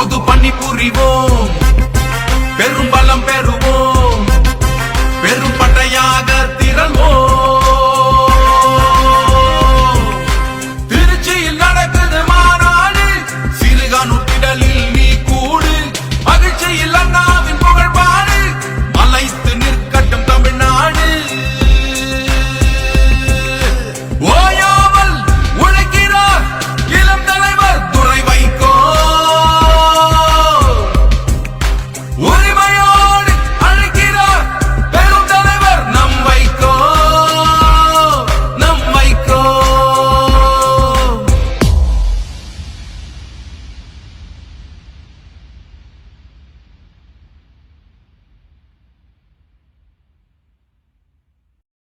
பொது பணி புரிவோம் பெரும்